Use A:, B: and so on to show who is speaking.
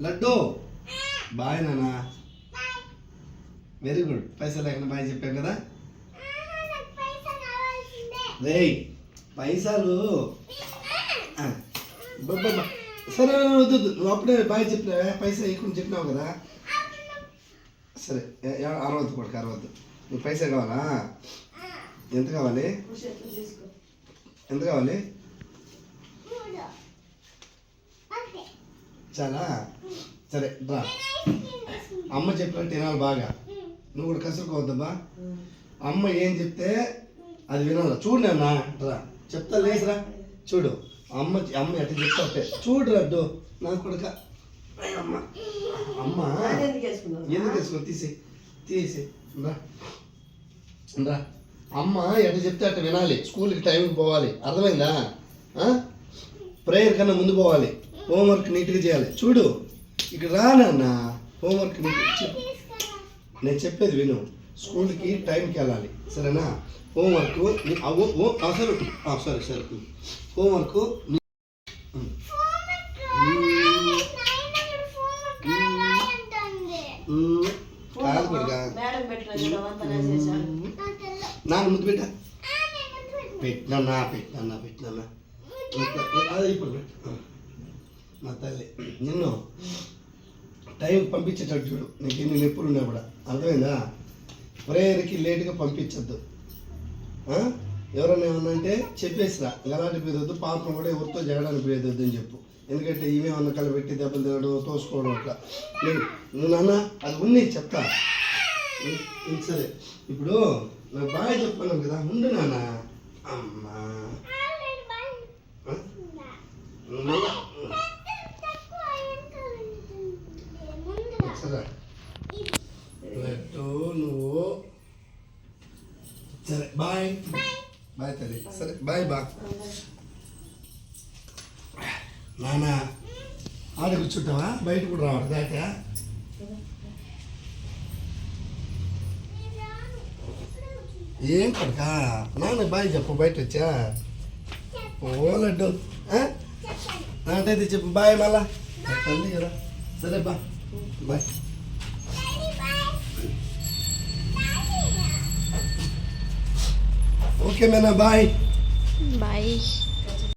A: Laddu. Bye నాన్న. Very good పైసలు లేకుండా బాయ్ చెప్పాం కదా? రేయ్ పైసలు. సరే వద్దు. నువ్వు అప్పుడే బాయ్ చెప్పినావే పైసలు ఎక్కువ చెప్పినావు కదా? సరే అరవద్దు కొడుకు అరవద్దు. నీకు పైసా కావాలా? ఎంత కావాలి? ఎంత కావాలి? చాలా సరే రా. అమ్మ చెప్పినట్టు వినాలి బాగా. నువ్వు కూడా కసురుకోవద్దబ్బా అమ్మ ఏం చెప్తే అది వినాలి. చూడు నాన్న రా. చెప్తా లేదురా చూడు అమ్మ అమ్మ ఎట్లా చెప్తా అట్టే. చూడు రడ్డు నా కొడుక. అమ్మ. అమ్మ.
B: ఎందుకు వేసుకున్నావు?
A: ఎందుకు వేసుకో తీసి. తీసి. రా. రా. అమ్మ ఎట్లా చెప్తే అట్లా వినాలి. స్కూల్కి టైంకి పోవాలి. అర్థమైందా? ప్రేయర్ కన్నా ముందు పోవాలి. హోంవర్క్ నీట్గా చేయాలి. చూడు ఇక్కడ రా నాన్న హోంవర్క్ నీట్ నేను చెప్పేది విను. స్కూల్కి టైంకి వెళ్ళాలి. సరేనా? హోంవర్క్ ఆ, సరే సరే సరే హోంవర్క్ కాదు
B: రాసేసాను
A: నాన్న ముద్దు పెట్టా? పెట్టినా. పెట్టినా పెట్టినా అది ఇప్పుడు పెట్టు. మా తల్లి. నిన్ను టైం పంపించేటట్టు చూడు. నీకు ఎన్ని నొప్పులు ఉన్నా కూడా. అర్థమైందా? ప్రేయర్కి లేట్గా పంపించద్దు. ఎవరన్నా ఏమన్నా అంటే చెప్పేసిరా. ఎలాంటి పోయొద్దు పాపం కూడా ఎవరితో జగడానికి పోయేదొద్దు అని చెప్పు. ఎందుకంటే ఇవేమన్నా కలబెట్టి దెబ్బలు తినడం తోసుకోవడం అట్లా. నేను నువ్వు నాన్న అది ఉన్నాయి చెప్తా. సరే. ఇప్పుడు నాకు బాగా చెప్పాను కదా. ఉండు నాన్న. అమ్మా ఆ? మళ్ళా సరే. లడ్డు నువ్వు సరే బాయ్. బాయ్ తల్లి. సరే బాయ్ బా. నాన్న ఆడ కూర్చుంటావా? బయట కూడా రావాలి దాకా ఏం కొడకా? నాన్న బాయ్ చెప్పు బయట వచ్చా? ఓ లడ్డు. ఆ? నాటైతే చెప్పు బాయ్ మళ్ళా. తల్లి కదా. సరే బా. బాయ్ ఓకే మేనా బాయ్
C: బాయ్